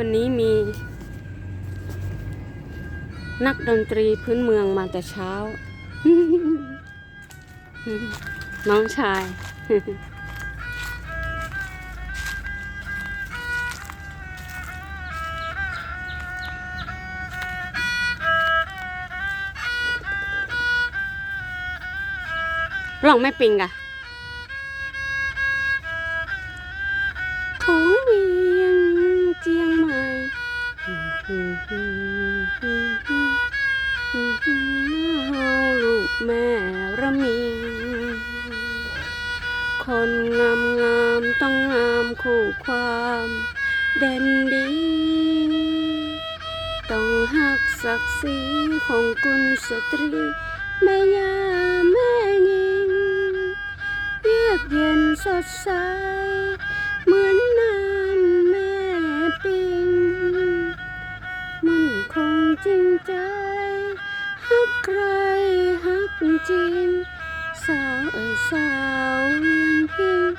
วันนี้มี นักดนตรีพื้นเมืองมาแต่เช้า น้องชาย ร้องไม่ปิงอะ แม่ระมิงคนงามงามต้องงามคู่ความเด่นดี ต้องหักศักดิ์ศรีของกุลสตรี แม่ยาแม่นิงเยือกเย็นสดใส สาวเวียงพิง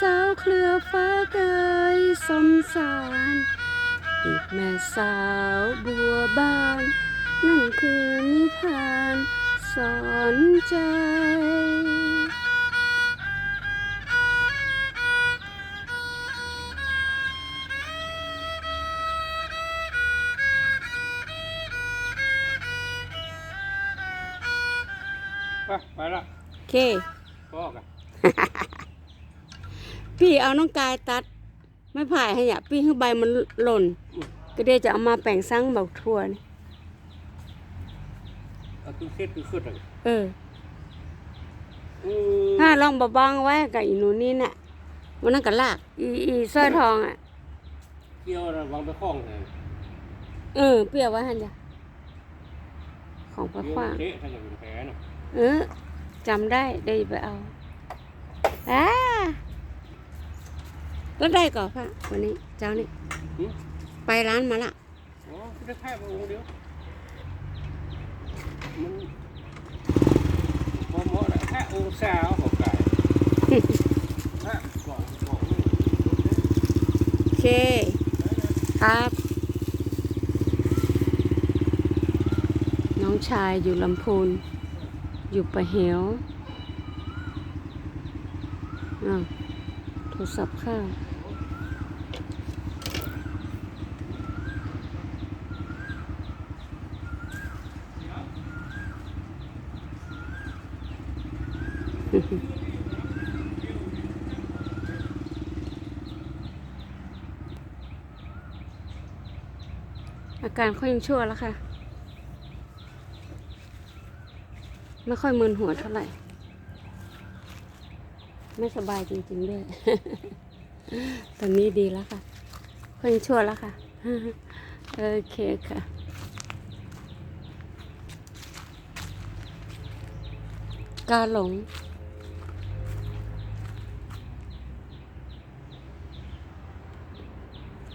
สาวเครือฟ้าเกยสมสารอีกแม่สาวบัวบาน นั่นคือนิทานสอนใจ ไปไปละ โอเค พ่อกันพี่เอาน้องกายตัด ไม่ผ่ายให้อะพี่ให้ใบมันหล่น ก็เดี๋ยวจะเอามาแป่งซังเบาทั่วนี่เอาตุ้งเค็ดตุ้งขึ้นเลยเอออืมถ้าลองบะบางไว้กับอีหนูนี่น่ะมันนั่นก็ลากอีอีสร้อยทองอะเกี่ยวระวังไปคล้องเลยเออเปรียบไว้หันจ้ะของพระเกี่ยวขว้างเตะถ้าอย่างเป็นแผลน่ะเออ จำได้ได้ไปเอาอ่าแล้วได้ก่อนพระวันนี้เจ้านี่หึไปร้านมาละอ๋อได้แค่มาองค์เดียวมันพอเหมาะแล้วแค่องค์สาวของไก่แค่ก่อนก่อนโอเค ครับน้องชายอยู่ลำพูน อยู่ประเหวอ่าโทรศัพท์ข้าอาการค่อยยังชั่วแล้วค่ะ ไม่ค่อยมึนหัวเท่าไหร่ ไม่สบายจริงๆด้วย ตอนนี้ดีแล้วค่ะค่อยยังชั่วแล้วค่ะ โอเคค่ะกาหลง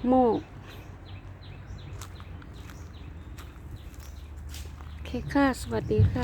โมกโอเคค่ะ สวัสดีค่ะ